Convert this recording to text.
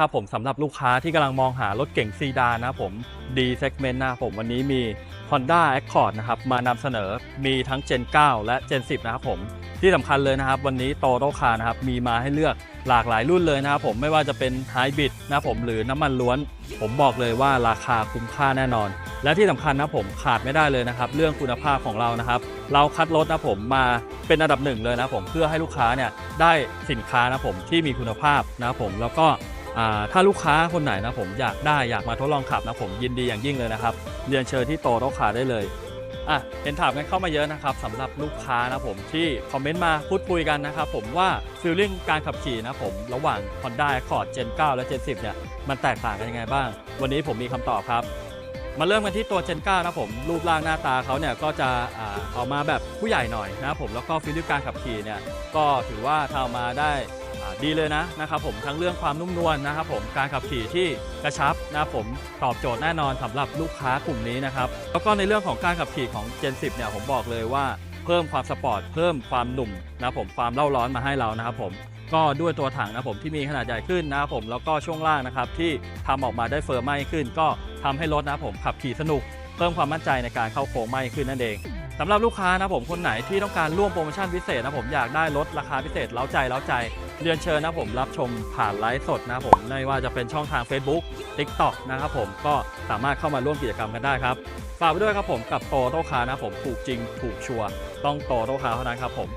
นะครับผมสำหรับลูกค้าที่กำลังมองหารถเก่งซีดานนะครับผม D segment นะครับผมวันนี้มี Honda Accord นะครับมานำเสนอมีทั้ง Gen 9 และ Gen 10 นะครับผม ที่สำคัญเลยนะครับ วันนี้โตโตคานะครับมีมาให้เลือกหลากหลายรุ่นเลยนะครับผมไม่ว่าจะเป็นไฮบริดนะครับผมหรือน้ำมันล้วน ผมบอกเลยว่าราคาคุ้มค่าแน่นอน และที่สำคัญนะผมขาดไม่ได้เลยนะครับ เรื่องคุณภาพของเรานะครับเราคัดรถนะผมมาเป็นอันดับหนึ่งเลยนะผมเพื่อให้ลูกค้าเนี่ยได้สินค้านะผมที่มีคุณภาพนะผมแล้วก็ ถ้าลูกค้าคนไหนนะผมอยากได้อยากมาทดลองขับนะผมยินดีอย่างยิ่งเลยนะครับเรียนเชิญที่โตโตคาได้เลยอะเห็นถามกันเข้ามาเยอะนะครับสำหรับลูกค้านะผมที่คอมเมนต์มาพูดคุยกันนะครับผมว่าฟีลลิ่งการขับขี่นะผมระหว่าง Honda Accord Gen 9 และ Gen 10 เนี่ยมันแตกต่างกันยังไงบ้าง วันนี้ผมมีคำตอบครับ มาเริ่มกันที่ตัว Gen 9 นะผม รูปร่างหน้าตาเขาเนี่ยก็จะอออกมาแบบผู้ใหญ่หน่อยนะผมแล้วก็ฟีลลิ่งการขับขี่เนี่ยก็ถือว่าทำมาได้ ดีเลยนะนะครับผมทั้งเรื่องความนุ่มนวลนะครับผมการขับขี่ที่กระชับนะครับผมตอบโจทย์แน่นอนสำหรับลูกค้ากลุ่มนี้นะครับแล้วก็ในเรื่องของการขับขี่ของ Gen 10เนี่ยผมบอกเลยว่าเพิ่มความสปอร์ตเพิ่มความหนุ่มนะครับผมความเล่าร้อนมาให้เรานะครับผมก็ด้วยตัวถังนะผมที่มีขนาดใหญ่ขึ้นนะครับผมแล้วก็ช่วงล่างนะครับที่ทำออกมาได้เฟิร์มมากขึ้น ก็ทำให้รถนะผมขับขี่สนุก เพิ่มความมั่นใจในการเข้าโค้งมากขึ้นนั่นเองสำหรับลูกค้านะผมคนไหนที่ต้องการร่วมโปรโมชั่นพิเศษนะผมอยากได้ลดราคาพิเศษเล้าใจเล้าใจ เรียนเชิญนะผมรับชมผ่านไลฟ์สดนะผมไม่ว่าจะเป็นช่องทาง Facebook TikTok นะครับผมก็สามารถเข้ามาร่วมกิจกรรมกันได้ครับฝากไปด้วยครับผมกับโตโตคานะครับผมถูกจริงถูกชัวร์ต้องโตโตคาเท่านั้นครับผม